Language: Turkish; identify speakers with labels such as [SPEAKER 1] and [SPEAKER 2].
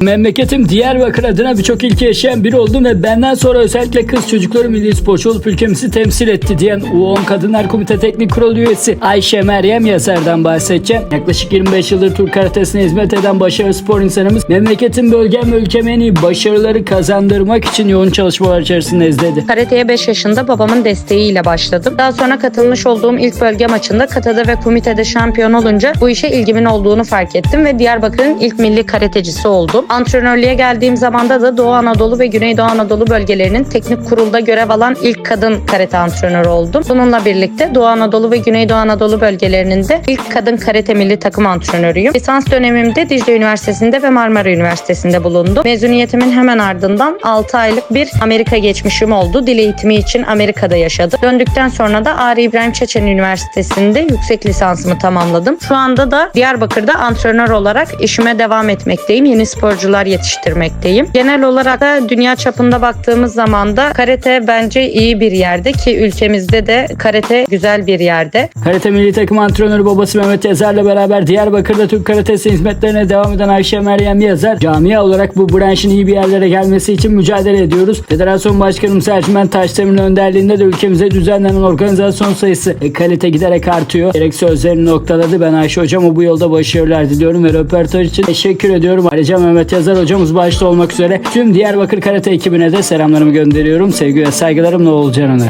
[SPEAKER 1] Memleketim Diyarbakır adına birçok ilki yaşayan biri oldum ve benden sonra özellikle kız çocukları milli sporcu olup ülkemizi temsil etti diyen U10 Kadınlar Komite Teknik Kurulu üyesi Ayşe Meryem Yazar'dan bahsedeceğim. Yaklaşık 25 yıldır Türk karatesine hizmet eden başarılı spor insanımız memleketin bölgem ve ülkeme en iyi başarıları kazandırmak için yoğun çalışmalar içerisinde izledi.
[SPEAKER 2] Karateye 5 yaşında babamın desteğiyle başladım. Daha sonra katılmış olduğum ilk bölge maçında katada ve komitede şampiyon olunca bu işe ilgimin olduğunu fark ettim ve Diyarbakır'ın ilk milli karatecisi oldum. Antrenörlüğe geldiğim zamanda da Doğu Anadolu ve Güneydoğu Anadolu bölgelerinin teknik kurulda görev alan ilk kadın karate antrenörü oldum. Bununla birlikte Doğu Anadolu ve Güneydoğu Anadolu bölgelerinin de ilk kadın karate milli takım antrenörüyüm. Lisans dönemimde Dicle Üniversitesi'nde ve Marmara Üniversitesi'nde bulundum. Mezuniyetimin hemen ardından 6 aylık bir Amerika geçmişim oldu. Dil eğitimi için Amerika'da yaşadım. Döndükten sonra da Ağrı İbrahim Çeçen Üniversitesi'nde yüksek lisansımı tamamladım. Şu anda da Diyarbakır'da antrenör olarak işime devam etmekteyim. Yeni sporcular yetiştirmekteyim. Genel olarak da dünya çapında baktığımız zaman da karate bence iyi bir yerde ki ülkemizde de karate güzel bir yerde.
[SPEAKER 1] Karate milli takım antrenörü babası Mehmet Yazar'la beraber Diyarbakır'da Türk karatesi hizmetlerine devam eden Ayşe Meryem Yazar, camia olarak bu branşın iyi bir yerlere gelmesi için mücadele ediyoruz. Federasyon Başkanımız Ercüment Taşdemir'in önderliğinde de ülkemize düzenlenen organizasyon sayısı ve kalite giderek artıyor. Gerek sözlerini noktaladı. Ben Ayşe Hocam'a bu yolda başarılar diliyorum ve röportaj için teşekkür ediyorum. Ayrıca Mehmet Yazar hocamız başta olmak üzere tüm Diyarbakır Karate ekibine de selamlarımı gönderiyorum. Sevgi ve saygılarımla Oğulcan Öner.